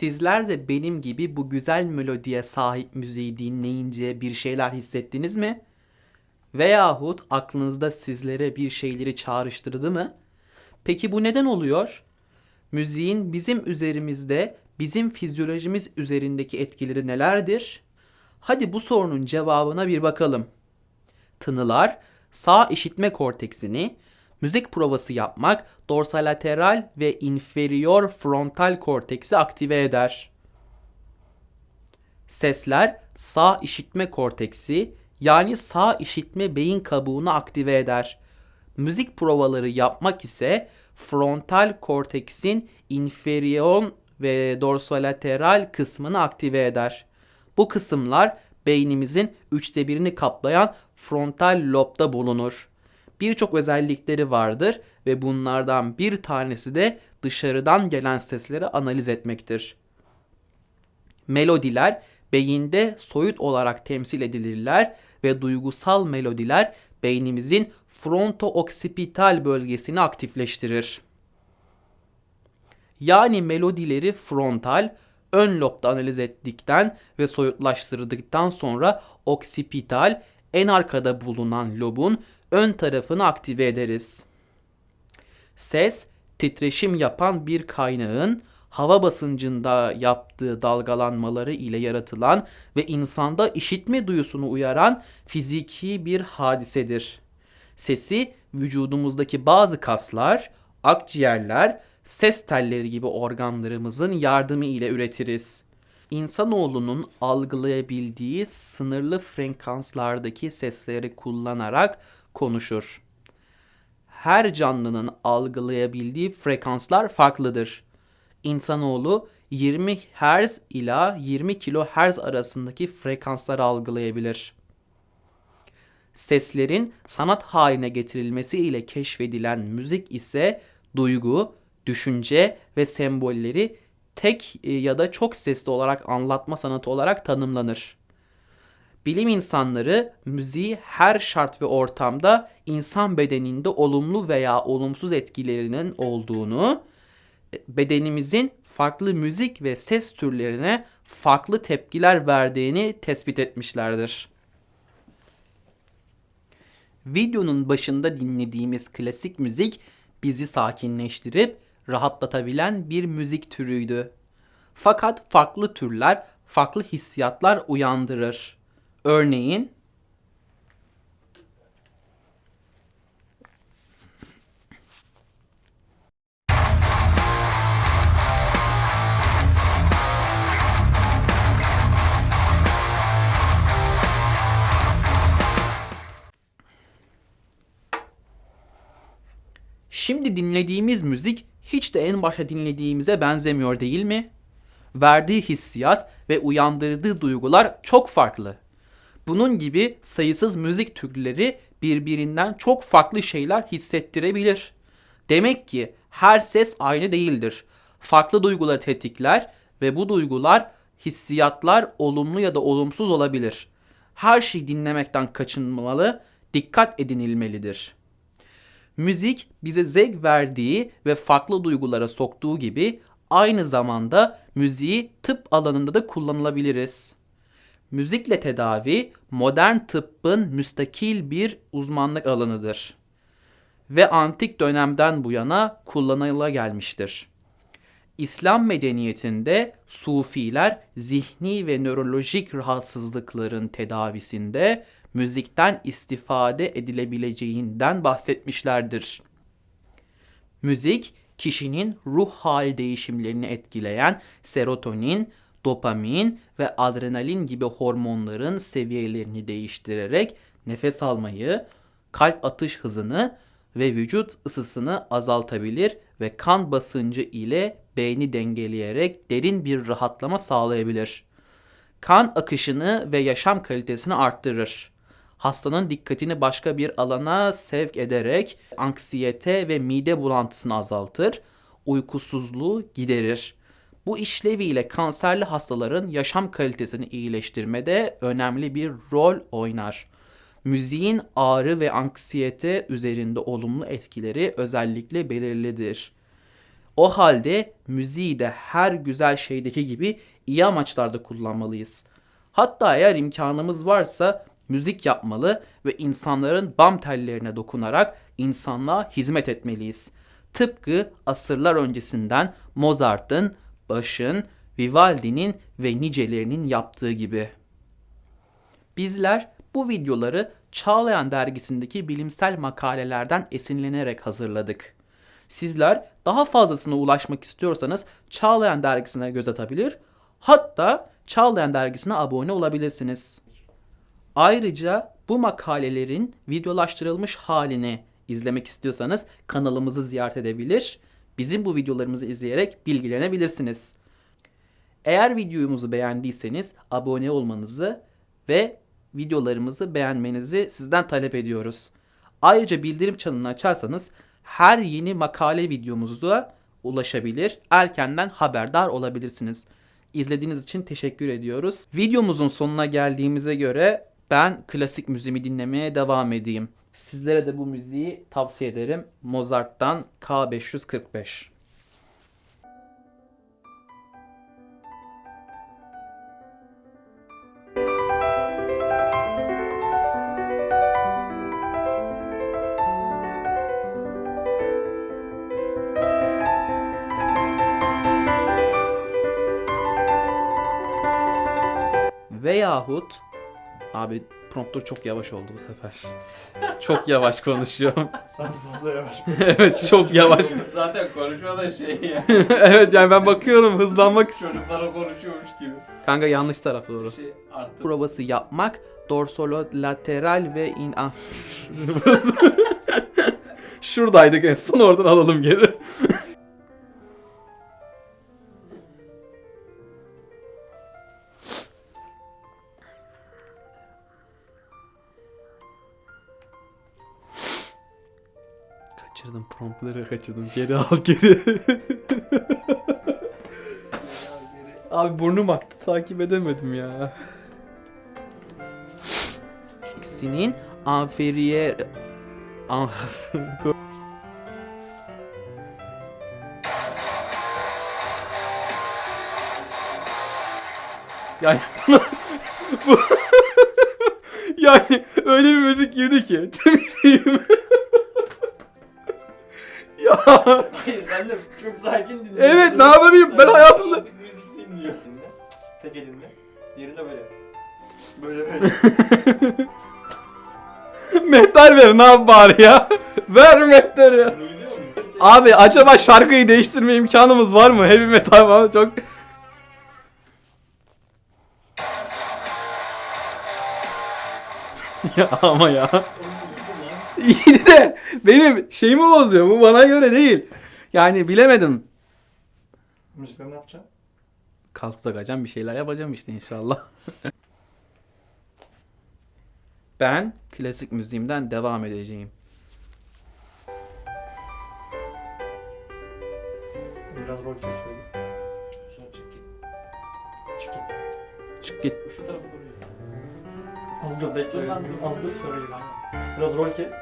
Sizler de benim gibi bu güzel melodiye sahip müziği dinleyince bir şeyler hissettiniz mi? Veyahut aklınızda sizlere bir şeyleri çağrıştırdı mı? Peki bu neden oluyor? Müziğin bizim üzerimizde, bizim fizyolojimiz üzerindeki etkileri nelerdir? Hadi bu sorunun cevabına bir bakalım. Tınılar sağ işitme korteksini, müzik provası yapmak dorsolateral ve inferior frontal korteksi aktive eder. Sesler sağ işitme korteksi yani sağ işitme beyin kabuğunu aktive eder. Müzik provaları yapmak ise frontal korteksin inferior ve dorsolateral kısmını aktive eder. Bu kısımlar beynimizin üçte birini kaplayan frontal lobda bulunur. Birçok özellikleri vardır ve bunlardan bir tanesi de dışarıdan gelen sesleri analiz etmektir. Melodiler beyinde soyut olarak temsil edilirler ve duygusal melodiler beynimizin fronto-oksipital bölgesini aktifleştirir. Yani melodileri frontal, ön lobda analiz ettikten ve soyutlaştırdıktan sonra oksipital, en arkada bulunan lobun ön tarafını aktive ederiz. Ses, titreşim yapan bir kaynağın hava basıncında yaptığı dalgalanmaları ile yaratılan ve insanda işitme duyusunu uyaran fiziki bir hadisedir. Sesi vücudumuzdaki bazı kaslar, akciğerler, ses telleri gibi organlarımızın yardımı ile üretiriz. İnsanoğlunun algılayabildiği sınırlı frekanslardaki sesleri kullanarak konuşur. Her canlının algılayabildiği frekanslar farklıdır. İnsanoğlu 20 Hz ila 20 kHz arasındaki frekansları algılayabilir. Seslerin sanat haline getirilmesi ile keşfedilen müzik ise duygu, düşünce ve sembolleri tek e, ya da çok sesli olarak anlatma sanatı olarak tanımlanır. Bilim insanları müziği her şart ve ortamda insan bedeninde olumlu veya olumsuz etkilerinin olduğunu, e, bedenimizin farklı müzik ve ses türlerine farklı tepkiler verdiğini tespit etmişlerdir. Videonun başında dinlediğimiz klasik müzik bizi sakinleştirip rahatlatabilen bir müzik türüydü. Fakat farklı türler farklı hissiyatlar uyandırır. Örneğin Şimdi dinlediğimiz müzik hiç de en başta dinlediğimize benzemiyor değil mi? Verdiği hissiyat ve uyandırdığı duygular çok farklı. Bunun gibi sayısız müzik türleri birbirinden çok farklı şeyler hissettirebilir. Demek ki her ses aynı değildir. Farklı duyguları tetikler ve bu duygular, hissiyatlar olumlu ya da olumsuz olabilir. Her şeyi dinlemekten kaçınmalı, dikkat edinilmelidir. Müzik bize zevk verdiği ve farklı duygulara soktuğu gibi aynı zamanda müziği tıp alanında da kullanılabiliriz. Müzikle tedavi modern tıbbın müstakil bir uzmanlık alanıdır ve antik dönemden bu yana kullanıla gelmiştir. İslam medeniyetinde sufiler zihni ve nörolojik rahatsızlıkların tedavisinde müzikten istifade edilebileceğinden bahsetmişlerdir. Müzik kişinin ruh hali değişimlerini etkileyen serotonin, dopamin ve adrenalin gibi hormonların seviyelerini değiştirerek nefes almayı, kalp atış hızını ve vücut ısısını azaltabilir ve kan basıncı ile beyni dengeleyerek derin bir rahatlama sağlayabilir. Kan akışını ve yaşam kalitesini arttırır. Hastanın dikkatini başka bir alana sevk ederek anksiyete ve mide bulantısını azaltır, uykusuzluğu giderir. Bu işleviyle kanserli hastaların yaşam kalitesini iyileştirmede önemli bir rol oynar. Müziğin ağrı ve anksiyete üzerinde olumlu etkileri özellikle belirlidir. O halde müziği de her güzel şeydeki gibi iyi amaçlarda kullanmalıyız. Hatta eğer imkanımız varsa müzik yapmalı ve insanların bam tellerine dokunarak insanlığa hizmet etmeliyiz. Tıpkı asırlar öncesinden Mozart'ın, Bach'ın, Vivaldi'nin ve nicelerinin yaptığı gibi. Bizler bu videoları Çağlayan dergisindeki bilimsel makalelerden esinlenerek hazırladık. Sizler daha fazlasına ulaşmak istiyorsanız Çağlayan dergisine göz atabilir, hatta Çağlayan dergisine abone olabilirsiniz. Ayrıca bu makalelerin videolaştırılmış halini izlemek istiyorsanız kanalımızı ziyaret edebilir, bizim bu videolarımızı izleyerek bilgilenebilirsiniz. Eğer videomuzu beğendiyseniz abone olmanızı ve videolarımızı beğenmenizi sizden talep ediyoruz. Ayrıca bildirim çanını açarsanız her yeni makale videomuza ulaşabilir, erkenden haberdar olabilirsiniz. İzlediğiniz için teşekkür ediyoruz. Videomuzun sonuna geldiğimize göre ben klasik müziğimi dinlemeye devam edeyim. Sizlere de bu müziği tavsiye ederim. Mozart'tan K545. Veyahut abi prompter çok yavaş oldu bu sefer. Çok yavaş konuşuyorum. Sanki fazla yavaş. evet çok yavaş. Zaten konuşma da şey ya. evet yani ben bakıyorum hızlanmak istiyorum. Çocuklara konuşuyormuş gibi. Kanka yanlış taraf doğru. Bir şey artı. Provası yapmak dorsolateral ve in... Ah. Şuradaydık en son oradan alalım geri. Kaçırdım promptları kaçırdım. Geri al geri. Abi burnum aktı takip edemedim ya. X'inin amferiye... Am- yani bu yani öyle bir müzik girdi ki tüm Hayır sen de çok sakin dinliyorsun. Evet, ne yapayım? Ben hayatımda- Klasik müzik dinliyorsun. Tek elinle. Diğeri de böyle. Böyle böyle. mehter ver ne yap bari ya ver mehteri Duyuyor musun? Abi acaba şarkıyı değiştirme imkanımız var mı? Heavy metal falan çok... ya ama ya. İyi de benim şeyimi bozuyor. Bu bana göre değil. Yani bilemedim. Müzikten ne yapacaksın? Kalk takacağım bir şeyler yapacağım işte inşallah. ben klasik müziğimden devam edeceğim. Biraz rol kes söyle. Sonra çık git. Çık git. Çık git. Şu tarafa doğru yürü. Az dur bekle. Az dur yürü. Biraz rol kes.